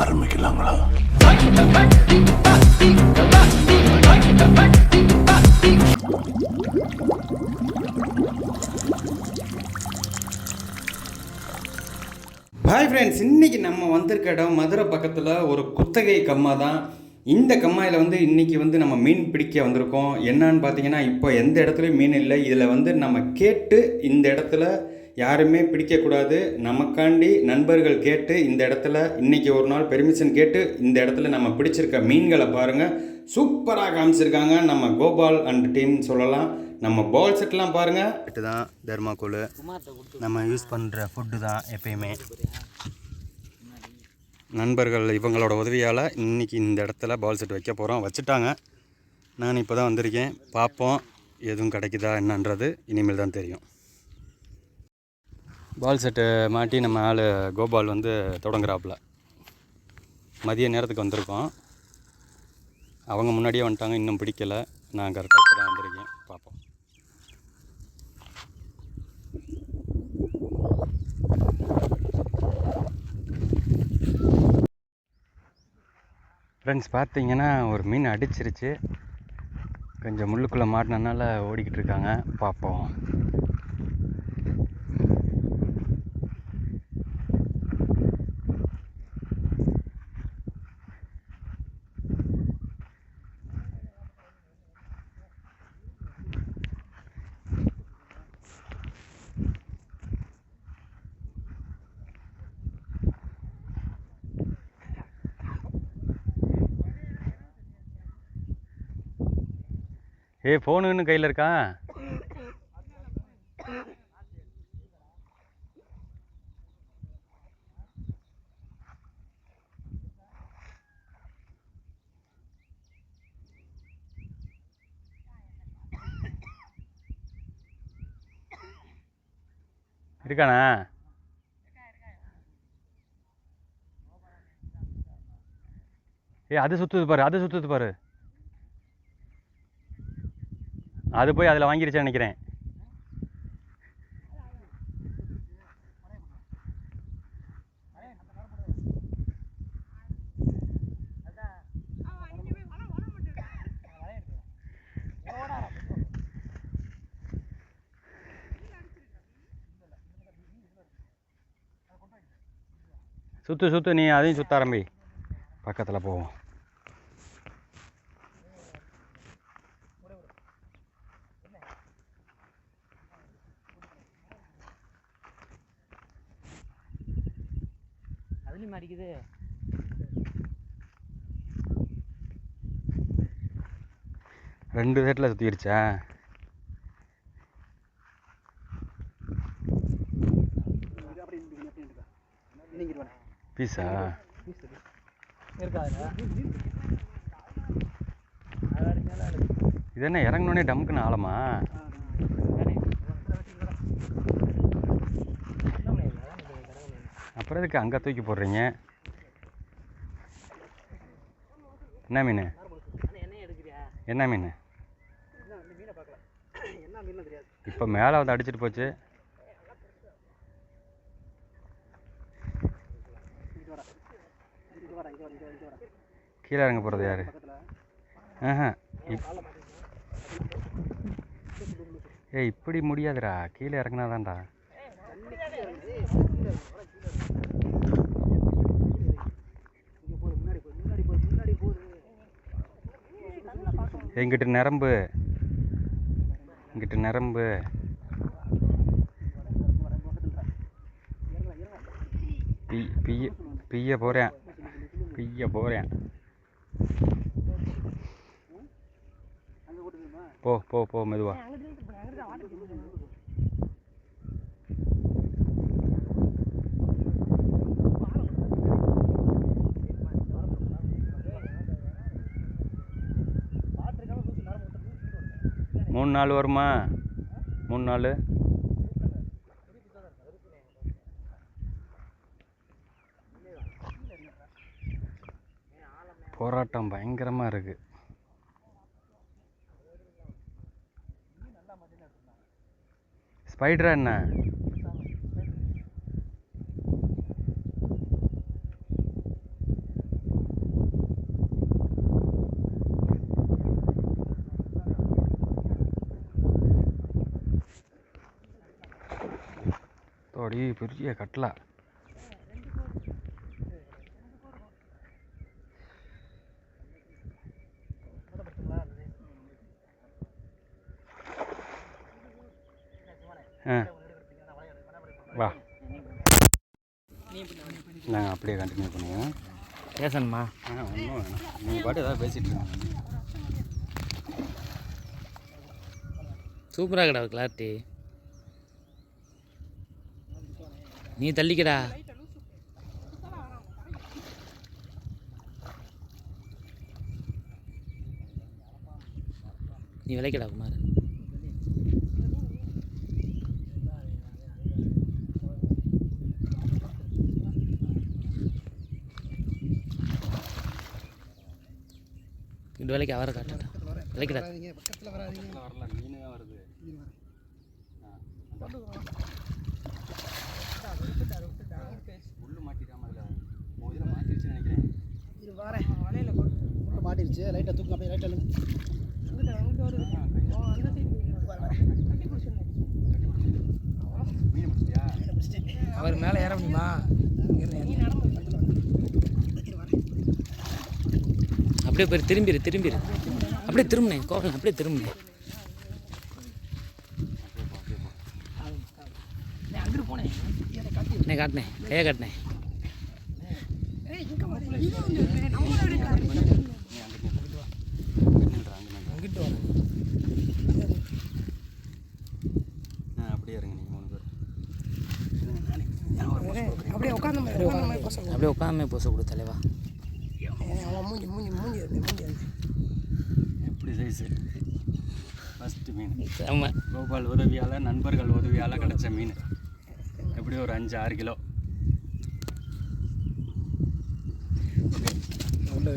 ஆரம்பிக்கலாங்களா? Hi friends இன்றைக்கி நம்ம வந்திருக்க இடம் மதுரை பக்கத்தில் ஒரு குத்தகை கம்மா தான். இந்த கம்மாயில் வந்து இன்றைக்கி வந்து நம்ம மீன் பிடிக்க வந்திருக்கோம். என்னான்னு பார்த்தீங்கன்னா இப்போ எந்த இடத்துலையும் மீன் இல்லை. இதில் வந்து நம்ம கேட்டு இந்த இடத்துல யாருமே பிடிக்கக்கூடாது. நமக்காண்டி நண்பர்கள் கேட்டு இந்த இடத்துல இன்றைக்கி ஒரு நாள் பெர்மிஷன் கேட்டு இந்த இடத்துல நம்ம பிடிச்சிருக்க மீன்களை பாருங்கள் சூப்பராக காமிச்சிருக்காங்க. நம்ம கோபால் அண்ட் டீம் சொல்லலாம். நம்ம பால் செட்லாம் பாருங்கள் இட்டு தான் தர்மாக்கோல் நம்ம யூஸ் பண்ணுற ஃபுட்டு தான் எப்பயுமே. நண்பர்கள் இவங்களோட உதவியால் இன்றைக்கி இந்த இடத்துல பால் செட் வைக்க போகிறோம் வச்சுட்டாங்க. நான் இப்போ தான் வந்திருக்கேன். பார்ப்போம். எதுவும் கிடைக்குதா என்னன்றது இனிமேல் தான் தெரியும். பால் செட்டு மாட்டி நம்ம ஆள் கோபால் வந்து தொடங்குறாப்புல. மதிய நேரத்துக்கு வந்திருக்கோம். அவங்க முன்னாடியே வந்துட்டாங்க இன்னும் பிடிக்கலை. நான் கரெக்டாக தான் வந்திருக்கேன். பார்ப்போம். ஃப்ரெண்ட்ஸ் பார்த்தீங்கன்னா ஒரு மீன் அடிச்சிருச்சு. கொஞ்சம் முள்ளுக்குள்ளே மாட்டினனால ஓடிக்கிட்டு இருக்காங்க. பார்ப்போம். ஏ ஃபோனு கையில் இருக்கா? இருக்கானா? ஏய் அது சுற்றுது பாரு அது சுற்றுது பாரு. அது போய் அதில் வாங்கிருச்சேன்னு நினைக்கிறேன். சுற்று சுற்று நீ அதையும் சுற்ற ஆரம்பி. பக்கத்தில் போவோம். அடிக்குது. ரெண்டு செட்டில் சுற்றிடுச்சா பீஸா? இது என்ன இறங்கினோடனே டம்க்குன்னு ஆழமா அப்புறம் எதுக்கு அங்கே தூக்கி போடுறீங்க? என்ன மீன்? என்ன மீன்? இப்போ மேலே வந்து அடிச்சிட்டு போச்சு. கீழே இறங்க போகிறது யார்? பக்கத்துல ஆஹா ஏய் இப்படி முடியாதுடா. கீழே இறங்கினாதான்டா. எங்கிட்ட நரம்பு. எங்கிட்ட நரம்பு. பி பிய பிய போகிறேன் பிய போகிறேன் போ போ போ மெதுவா. மூணு நாள் வருமா? மூணு நாள். போராட்டம் பயங்கரமாக இருக்கு. ஸ்பைடரா என்ன? அப்பாடி பெரிய கட்லா ஆ. வா. நாங்கள் அப்படியே கண்டினியூ பண்ணுவோம். பேசணுமா? ஆ ஒன்றும் வேணாம். நீங்கள் பாட்டு ஏதாவது பேசிட்டு சூப்பராக கடா கிளாரிட்டி நீ தள்ளிக்கடா. நீ விளைக்கடா குமார். இந்த வேலைக்கு அவரை காட்டுடா. விளைக்கடா வரல மீன் தான் வருது முள்ளு மாட்டிடாம அதில் இதில் மாட்டிடுச்சுன்னு நினைக்கிறேன் இது வரேன் வலையில் முள்ளு மாட்டிருச்சு. லைட்டாக தூக்கம் அப்படியே லைட்டாக மீன் பிடிச்சிட்டியா? அவர் மேலே ஏற முடியுமா? அப்படியே போய் திரும்பிடு திரும்பிடு அப்படியே திரும்பினேன். கோவம் அப்படியே திரும்பினேன். அண்ணே காட்டினேன் கையை காட்டினேன் அப்படியே உட்காந்து உட்காந்து அப்படியே உட்காமே போச கொடு தலைவா. மூஞ்சி மூஞ்சி மூஞ்சி மூஞ்சி எப்படி சைஸு ஃபஸ்ட்டு மீன். ஆமாம் கோபால் உதவியால் நண்பர்கள் உதவியால் கிடச்ச மீன். எப்படியும் ஒரு அஞ்சு ஆறு கிலோ. உள்ள